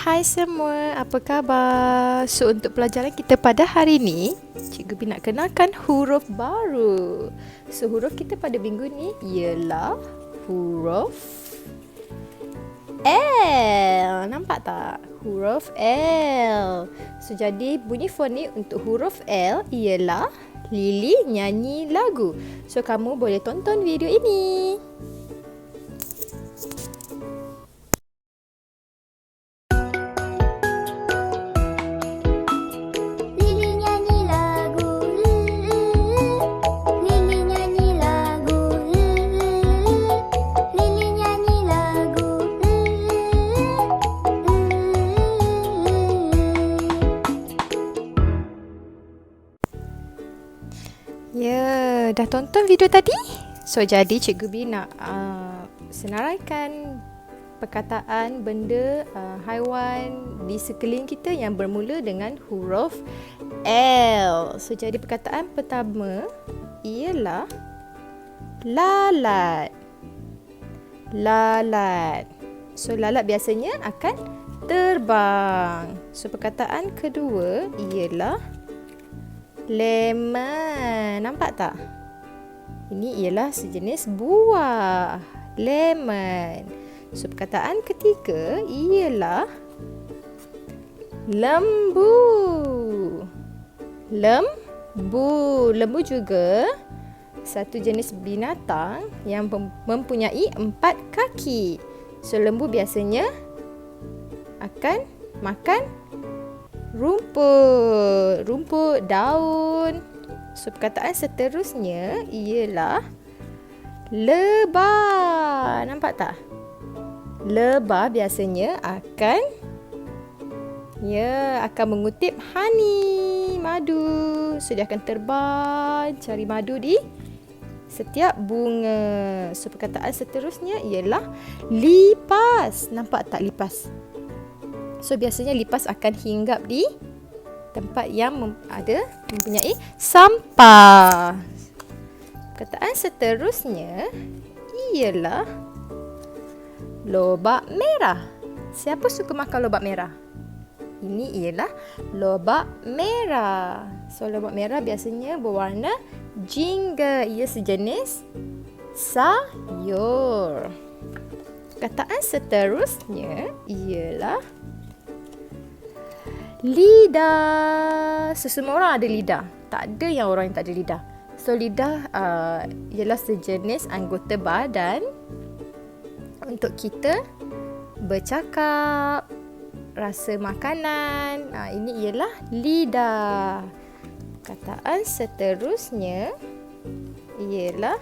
Hai semua, apa khabar? So untuk pelajaran kita pada hari ini, Cikgu Bi nak kenalkan huruf baru. So huruf kita pada minggu ni ialah huruf L. Nampak tak? Huruf L. So jadi bunyi fonik untuk huruf L ialah Lily nyanyi lagu. So kamu boleh tonton video ini. Tonton video tadi? So jadi Cikgu B nak uh, senaraikan perkataan benda uh, haiwan di sekeliling kita yang bermula dengan huruf L. So jadi perkataan pertama ialah lalat. Lalat. So lalat biasanya akan terbang. So perkataan kedua ialah lemon. Nampak tak? Ini ialah sejenis buah. Lemon. So perkataan ketiga ialah lembu. Lembu. Lembu juga satu jenis binatang yang mem- mempunyai empat kaki. So lembu biasanya akan makan rumput, rumput, daun. So perkataan seterusnya ialah lebah. Nampak tak? Lebah biasanya akan ya akan mengutip honey, madu. So dia akan terbang cari madu di setiap bunga. So perkataan seterusnya ialah lipas. Nampak tak lipas? So biasanya lipas akan hinggap di tempat yang mem- ada mempunyai sampah. Perkataan seterusnya ialah lobak merah. Siapa suka makan lobak merah? Ini ialah lobak merah. So lobak merah biasanya berwarna jingga. Ia sejenis sayur. Perkataan seterusnya ialah lidah. So, semua orang ada lidah. Tak ada yang orang yang tak ada lidah. So lidah uh, ialah sejenis anggota badan untuk kita bercakap, rasa makanan. Uh, ini ialah lidah. Kataan seterusnya ialah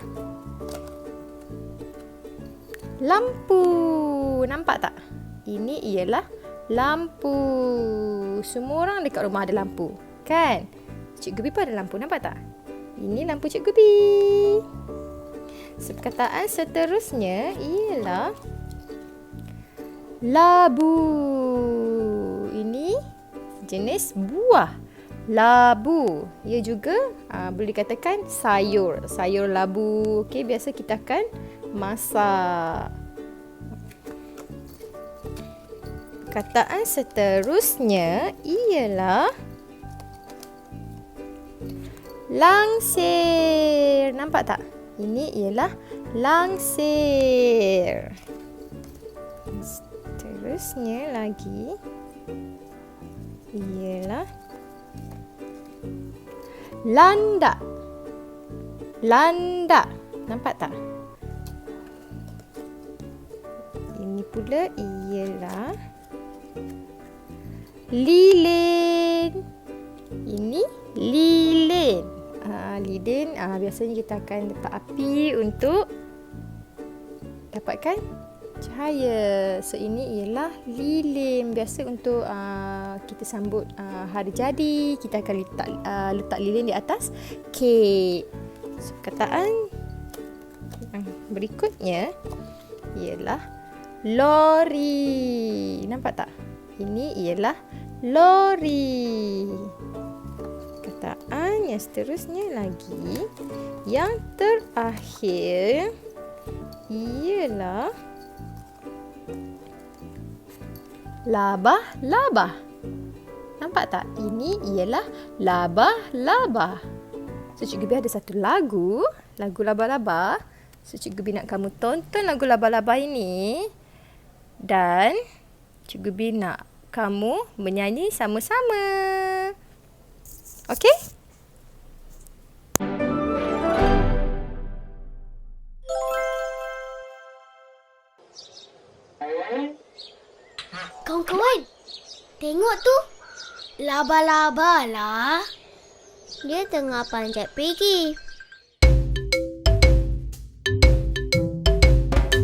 lampu. Nampak tak? Ini ialah lampu. Semua orang dekat rumah ada lampu, kan? Cikgu Bi pun ada lampu, nampak tak? Ini lampu Cikgu Bi. So, perkataan seterusnya ialah labu. Ini jenis buah. Labu. Ia juga uh, boleh dikatakan sayur. Sayur labu. Okey, biasa kita akan masak. Perkataan seterusnya ialah langsir. Nampak tak? Ini ialah langsir. Seterusnya lagi ialah landak. Landak. Nampak tak? Ini pula ialah lilin. Ini lilin. Ah, lilin ah, biasanya kita akan letak api untuk dapatkan cahaya. So ini ialah lilin. Biasa untuk uh, kita sambut uh, hari jadi, kita akan letak uh, letak lilin di atas kek. So, perkataan berikutnya ialah lori. Nampak tak? Ini ialah lori. Perkataan yang seterusnya lagi yang terakhir ialah labah-labah. Nampak tak? Ini ialah labah-labah. So Cikgu B ada satu lagu, lagu labah-labah. So Cikgu B nak kamu tonton lagu labah-labah ini. Dan Cikgu B nak kamu menyanyi sama-sama. Okey? Kawan-kawan, tengok tu. Laba-laba lah. Dia tengah panjat pergi.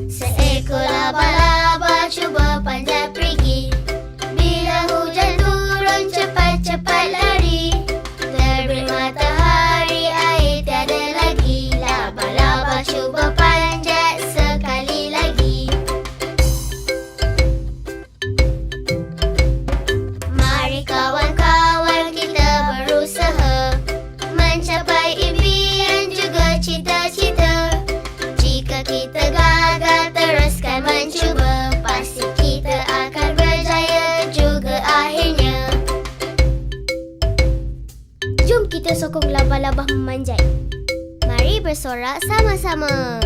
Seekor laba-laba cuba panjat pergi. Kita gagal teruskan mencuba, pasti kita akan berjaya juga akhirnya. Jom kita sokong labah-labah memanjat. Mari bersorak sama-sama.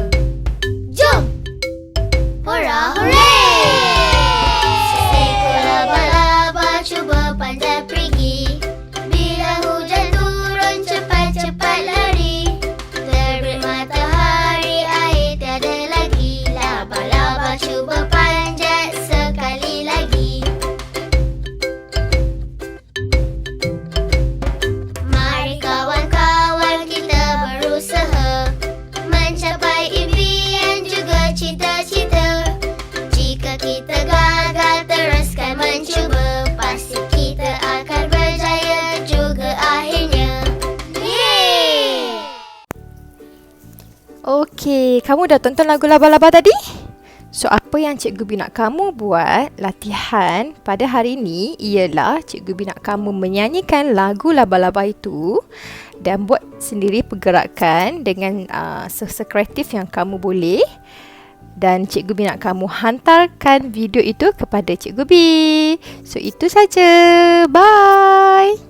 Okey, kamu dah tonton lagu labah-labah tadi? So, apa yang Cikgu B nak kamu buat latihan pada hari ini ialah Cikgu B nak kamu menyanyikan lagu labah-labah itu dan buat sendiri pergerakan dengan uh, sekreatif yang kamu boleh. Dan Cikgu B nak kamu hantarkan video itu kepada Cikgu B. So, itu saja. Bye.